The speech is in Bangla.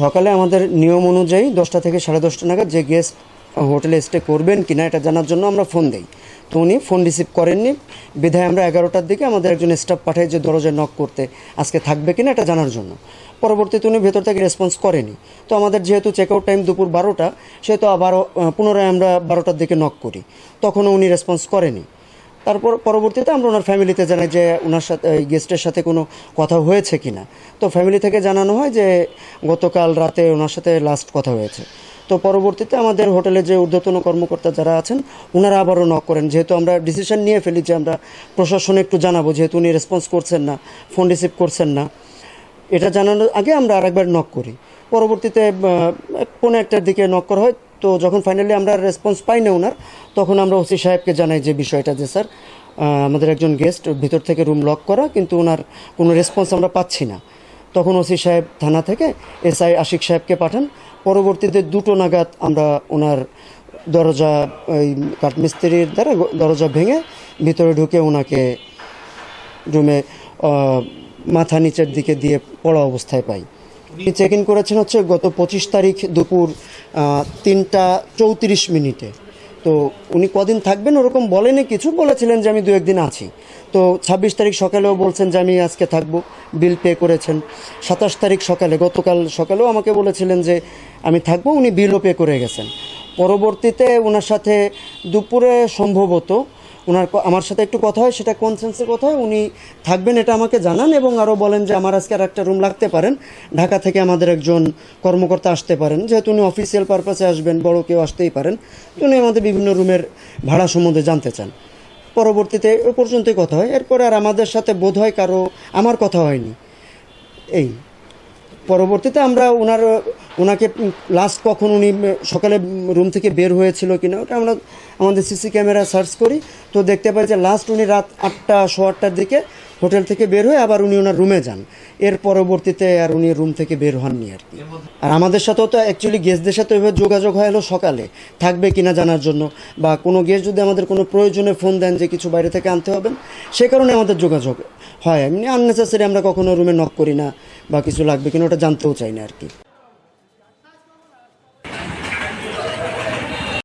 সকালে আমাদের নিয়ম অনুযায়ী দশটা থেকে সাড়ে দশটা নাগাদ যে গেস্ট হোটেলে স্টে করবেন কিনা এটা জানার জন্য আমরা ফোন দিই। তো উনি ফোন রিসিভ করেননি। বিধায় আমরা এগারোটার দিকে আমাদের একজন স্টাফ পাঠাই যে দরজায় নক করতে আজকে থাকবে কিনা এটা জানার জন্য। পরবর্তীতে উনি ভেতর থেকে রেসপন্স করেনি। তো আমাদের যেহেতু চেক আউট টাইম দুপুর বারোটা সেহেতু আবারও পুনরায় আমরা বারোটার দিকে নক করি। তখনও উনি রেসপন্স করেনি। তারপর পরবর্তীতে আমরা ওনার ফ্যামিলিতে জানাই যে ওনার সাথে গেস্টের সাথে কোনো কথা হয়েছে কি না তো ফ্যামিলি থেকে জানানো হয় যে গতকাল রাতে ওনার সাথে লাস্ট কথা হয়েছে। তো পরবর্তীতে আমাদের হোটেলে যে ঊর্ধ্বতন কর্মকর্তা যারা আছেন, ওনারা আবারও নক করেন। যেহেতু আমরা ডিসিশন নিয়ে ফেলি যে আমরা প্রশাসনে একটু জানাব, যেহেতু উনি রেসপন্স করছেন না ফোন রিসিভ করছেন না। এটা জানানোর আগে আমরা আরেকবার নক করি। পরবর্তীতে পৌনে একটার দিকে নক করা হয়। তো যখন ফাইনালি আমরা রেসপন্স পাই না ওনার, তখন আমরা ওসি সাহেবকে জানাই যে বিষয়টা যে, স্যার আমাদের একজন গেস্ট ভিতর থেকে রুম লক করা, কিন্তু ওনার কোনো রেসপন্স আমরা পাচ্ছি না। তখন ওসি সাহেব থানা থেকে এসআই আশিক সাহেবকে পাঠান। পরবর্তীতে দুটো নাগাদ আমরা ওনার দরজা, ওই কাঠমিস্ত্রির দ্বারা দরজা ভেঙে ভিতরে ঢুকে ওনাকে রুমে মাথা নিচের দিকে দিয়ে পড়া অবস্থায় পাই। চেক ইন করেছেন হচ্ছে গত পঁচিশ তারিখ দুপুর তিনটা চৌত্রিশ মিনিটে। তো উনি কদিন থাকবেন ওরকম বলেনি, কিছু বলেছিলেন যে আমি দু একদিন আছি। তো ছাব্বিশ তারিখ সকালেও বলছেন যে আমি আজকে থাকব, বিল পে করেছেন। সাতাশ তারিখ সকালে, গতকাল সকালেও আমাকে বলেছিলেন যে আমি থাকব, উনি বিলও পে করে গেছেন। পরবর্তীতে ওনার সাথে দুপুরে সম্ভবত ওনার আমার সাথে একটু কথা হয়, সেটা কোন সেন্সের কথা হয়, উনি থাকবেন, এটা আমাকে জানান এবং আরও বলেন যে আমার আজকে আর একটা রুম লাগতে পারেন। ঢাকা থেকে আমাদের একজন কর্মকর্তা আসতে পারেন, যেহেতু উনি অফিসিয়াল পারপাসে আসবেন, বড় কেউ আসতেই পারেন। উনি আমাদের বিভিন্ন রুমের ভাড়া সম্বন্ধে জানতে চান। পরবর্তীতে এ পর্যন্তই কথা হয়। এরপরে আর আমাদের সাথে বোধ হয় কারও আমার কথা হয়নি। এই। পরবর্তীতে আমরা ওনার ওনাকে লাস্ট কখন উনি সকালে রুম থেকে বের হয়েছিল কিনা, ওটা আমরা আমাদের সিসি ক্যামেরা সার্চ করি। তো দেখতে পাই যে লাস্ট উনি রাত আটটা শো আটটার দিকে হোটেল থেকে বের হয়ে আবার উনি ওনার রুমে যান। এর পরবর্তীতে আর উনি রুম থেকে বের হননি আর কি। আর আমাদের সাথেও তো অ্যাকচুয়ালি গেস্টদের সাথে ওইভাবে যোগাযোগ হয় হলো সকালে। থাকবে কিনা জানার জন্য বা কোনো গেস্ট যদি আমাদের কোনো প্রয়োজনে ফোন দেন যে কিছু বাইরে থেকে আনতে হবেন সে কারণে আমাদের যোগাযোগ হয়। এমনি আননেসেসারি আমরা কখনো রুমে নক করি না বা কিছু লাগবে কিনা, ওটা জানতেও চাই না আর কি।